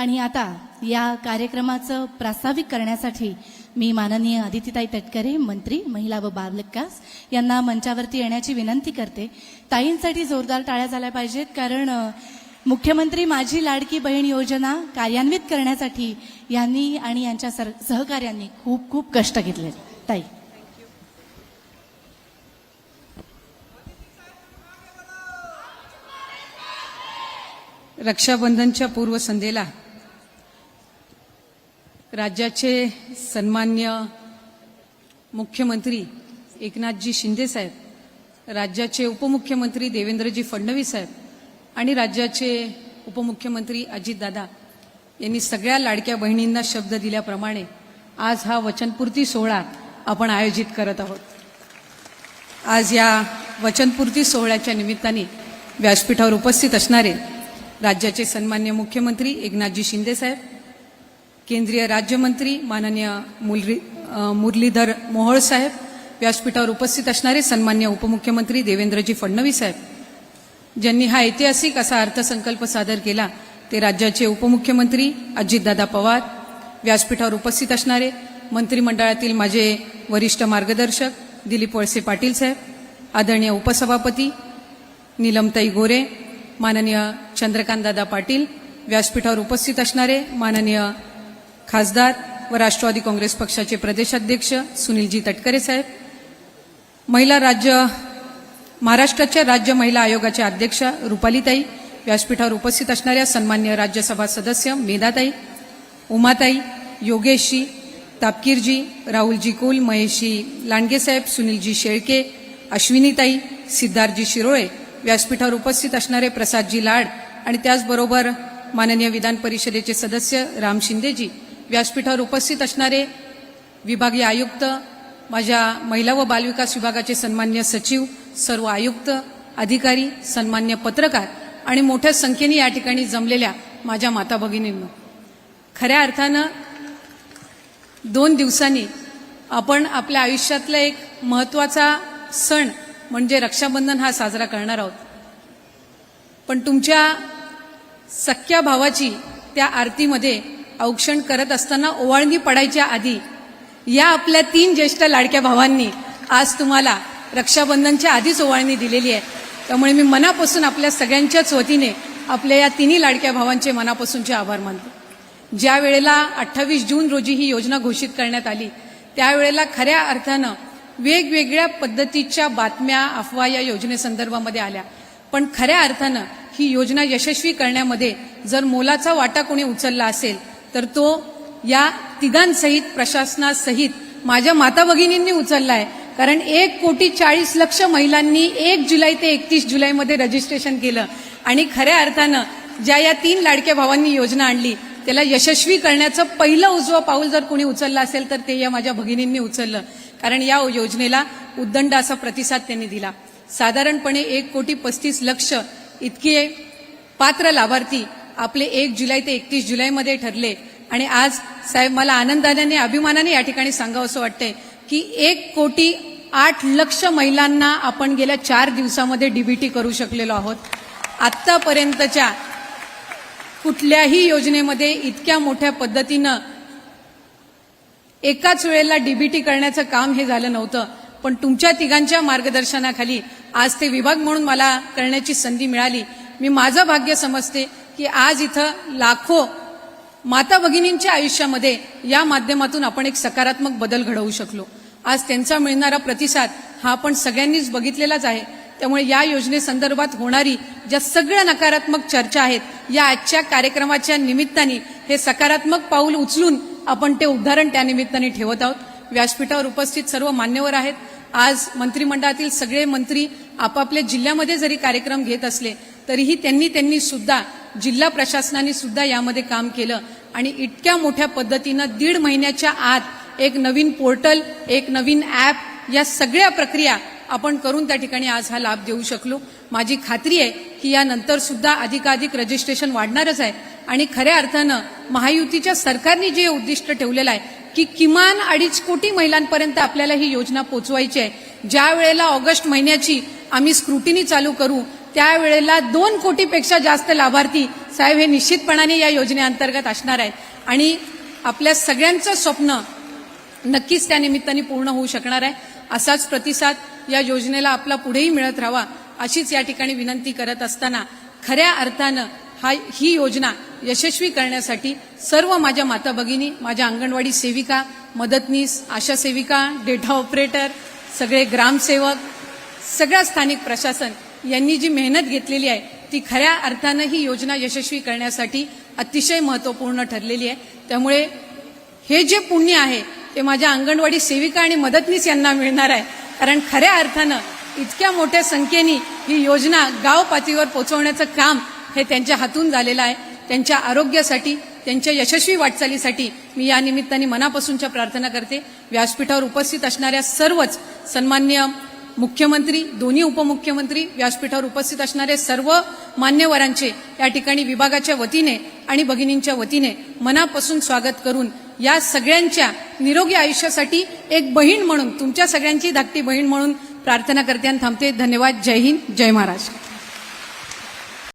आणि आता या कार्यक्रमाचं प्रास्ताविक करण्यासाठी मी माननीय आदितीताई तटकरे मंत्री महिला व बाल विकास यांना मंचावरती येण्याची विनंती करते. ताईंसाठी जोरदार टाळ्या झाल्या पाहिजेत कारण मुख्यमंत्री माझी लाडकी बहीण योजना कार्यान्वित करण्यासाठी यांनी आणि यांच्या सर सहकार्यांनी खूप खूप कष्ट घेतले. ताई. रक्षाबंधनच्या पूर्वसंध्येला राज्याचे सन्मान्य मुख्यमंत्री एकनाथजी शिंदे साहेब राज्याचे उपमुख्यमंत्री देवेंद्रजी फडणवीस साहेब आणि राज्याचे उपमुख्यमंत्री अजितदादा यांनी सगळ्या लाडक्या बहिणींना शब्द दिल्याप्रमाणे आज हा वचनपूर्ती सोहळा आपण आयोजित करत आहोत. आज या वचनपूर्ती सोहळ्याच्या निमित्ताने व्यासपीठावर उपस्थित असणारे राज्याचे सन्मान्य मुख्यमंत्री एकनाथजी शिंदेसाहेब केंद्रीय राज्यमंत्री माननीय मुरली मुरलीधर मोहोळ साहेब व्यासपीठावर उपस्थित असणारे सन्मान्य उपमुख्यमंत्री देवेंद्रजी फडणवीस साहेब. ज्यांनी हा ऐतिहासिक असा अर्थसंकल्प सादर केला ते राज्याचे उपमुख्यमंत्री अजितदादा पवार व्यासपीठावर उपस्थित असणारे मंत्रिमंडळातील माझे वरिष्ठ मार्गदर्शक दिलीप वळसे पाटील साहेब आदरणीय उपसभापती नीलमताई गोरे माननीय चंद्रकांतदादा पाटील व्यासपीठावर उपस्थित असणारे माननीय खासदार व राष्ट्रवादी काँग्रेस पक्षाचे प्रदेशाध्यक्ष सुनीलजी तटकरे साहेब महिला राज्य महाराष्ट्राच्या राज्य महिला आयोगाच्या अध्यक्षा रुपालीताई व्यासपीठावर उपस्थित असणाऱ्या सन्मान्य राज्यसभा सदस्य मेधाताई उमाताई योगेशजी तापकीरजी राहुलजी कुल महेशजी लांडगेसाहेब सुनीलजी शेळके अश्विनीताई सिद्धार्थजी शिरोळे व्यासपीठावर उपस्थित असणारे प्रसादजी लाड आणि त्याचबरोबर माननीय विधान परिषदेचे सदस्य राम शिंदेजी व्यासपीठावर उपस्थित असणारे विभागीय आयुक्त माझ्या महिला व बालविकास विभागाचे सन्मान्य सचिव सर्व आयुक्त अधिकारी सन्मान्य पत्रकार आणि मोठ्या संख्येने या ठिकाणी जमलेल्या माझ्या माता भगिनींनो. खऱ्या अर्थानं दोन दिवसांनी आपण आपल्या आयुष्यातला एक महत्त्वाचा सण म्हणजे रक्षाबंधन हा साजरा करणार आहोत. पण तुमच्या सख्या भावाची त्या आरतीमध्ये औक्षण करत असताना ओवाळणी पडायच्या आधी या आपल्या तीन ज्येष्ठ लाडक्या भावांनी आज तुम्हाला रक्षाबंधनच्या आधीच ओवाळणी दिलेली आहे. त्यामुळे मी मनापासून आपल्या सगळ्यांच्याच वतीने आपल्या या तिन्ही लाडक्या भावांचे मनापासूनचे आभार मानतो. ज्या वेळेला अठ्ठावीस जून रोजी ही योजना घोषित करण्यात आली त्यावेळेला खऱ्या अर्थानं वेगवेगळ्या पद्धतीच्या बातम्या अफवा या योजनेसंदर्भामध्ये आल्या. पण खऱ्या अर्थानं ही योजना यशस्वी करण्यामध्ये जर मोलाचा वाटा कोणी उचलला असेल तर तो या तिघांसहित प्रशासनासहित माझ्या माता भगिनींनी उचलला आहे कारण एक कोटी चाळीस लक्ष महिलांनी एक जुलै ते एकतीस जुलैमध्ये रजिस्ट्रेशन केलं. आणि खऱ्या अर्थानं ज्या या तीन लाडक्या भावांनी योजना आणली त्याला यशस्वी करण्याचं पहिलं उजवं पाऊल जर कोणी उचललं असेल तर ते या माझ्या भगिनींनी उचललं. कारण या योजनेला उद्दंड असा प्रतिसाद त्यांनी दिला. साधारणपणे एक कोटी पस्तीस लक्ष इतके पात्र लाभार्थी आपले एक जुलै ते एकतीस जुलैमध्ये ठरले. आणि आज साहेब मला आनंदाने आणि अभिमानाने या ठिकाणी सांगावं असं वाटतंय की एक कोटी आठ लक्ष महिलांना आपण गेल्या चार दिवसामध्ये डीबीटी करू शकलेलो आहोत. आत्तापर्यंतच्या कुठल्याही योजनेमध्ये इतक्या मोठ्या पद्धतीनं एकाच वेळेला डीबीटी करण्याचं काम हे झालं नव्हतं. पण तुमच्या तिघांच्या मार्गदर्शनाखाली आज ते विभाग म्हणून मला करण्याची संधी मिळाली. मी माझं भाग्य समजते. की आज इथं लाखो माता भगिनींच्या आयुष्यामध्ये या माध्यमातून आपण एक सकारात्मक बदल घडवू शकलो. आज त्यांचा मिळणारा प्रतिसाद हा आपण सगळ्यांनीच बघितलेलाच आहे. त्यामुळे या योजनेसंदर्भात होणारी ज्या सगळ्या नकारात्मक चर्चा आहेत या आजच्या कार्यक्रमाच्या निमित्ताने हे सकारात्मक पाऊल उचलून आपण ते उदाहरण त्या निमित्ताने ठेवत आहोत. व्यासपीठावर उपस्थित सर्व मान्यवर आहेत. आज मंत्रिमंडळातील सगळे मंत्री आपापल्या जिल्ह्यामध्ये जरी कार्यक्रम घेत असले तरीही त्यांनी त्यांनी सुद्धा जिल्हा प्रशासनाने सुद्धा यामध्ये काम केलं आणि इतक्या मोठ्या पद्धतीनं दीड महिन्याच्या आत एक नवीन पोर्टल एक नवीन ॲप या सगळ्या प्रक्रिया आपण करून त्या ठिकाणी आज हा लाभ देऊ शकलो. माझी खात्री आहे की यानंतर सुद्धा अधिकाधिक रजिस्ट्रेशन वाढणारच आहे आणि खऱ्या अर्थानं महायुतीच्या सरकारने जे उद्दिष्ट ठेवलेलं आहे की किमान अडीच कोटी महिलांपर्यंत आपल्याला ही योजना पोचवायची आहे. ज्या वेळेला ऑगस्ट महिन्याची आम्ही स्क्रुटिनी चालू करू त्यावेळेला दोन कोटीपेक्षा जास्त लाभार्थी साहेब हे निश्चितपणाने या योजनेअंतर्गत असणार आहेत. आणि आपल्या सगळ्यांचं स्वप्न नक्कीच त्या निमित्ताने पूर्ण होऊ शकणार आहे. असाच प्रतिसाद या योजनेला आपला पुढेही मिळत राहावा अशीच या ठिकाणी विनंती करत असताना खऱ्या अर्थानं हा ही योजना यशस्वी करण्यासाठी सर्व माझ्या माता भगिनी माझ्या अंगणवाडी सेविका मदतनीस आशा सेविका डेटा ऑपरेटर सगळे ग्रामसेवक सगळ्या स्थानिक प्रशासन यांनी जी मेहनत घेतलेली आहे ती खऱ्या अर्थानं ही योजना यशस्वी करण्यासाठी अतिशय महत्त्वपूर्ण ठरलेली आहे. त्यामुळे हे जे पुण्य आहे ते माझ्या अंगणवाडी सेविका आणि मदतनीस यांना मिळणार आहे. कारण खऱ्या अर्थानं इतक्या मोठ्या संख्येने ही योजना गाव पातळीवर पोहोचवण्याचं काम हे त्यांच्या हातून झालेलं आहे. त्यांच्या आरोग्यासाठी त्यांच्या यशस्वी वाटचालीसाठी मी या निमित्ताने मनापासूनच्या प्रार्थना करते. व्यासपीठावर उपस्थित असणाऱ्या सर्वच सन्मान्य मुख्यमंत्री दोन्ही उपमुख्यमंत्री व्यासपीठावर उपस्थित असणारे सर्व मान्यवरांचे या ठिकाणी विभागाच्या वतीने आणि भगिनींच्या वतीने मनापासून स्वागत करून या सगळ्यांच्या निरोगी आयुष्यासाठी एक बहीण म्हणून तुमच्या सगळ्यांची धाकटी बहीण म्हणून प्रार्थना करते आणि थांबते. धन्यवाद. जय हिंद. जय महाराष्ट्र.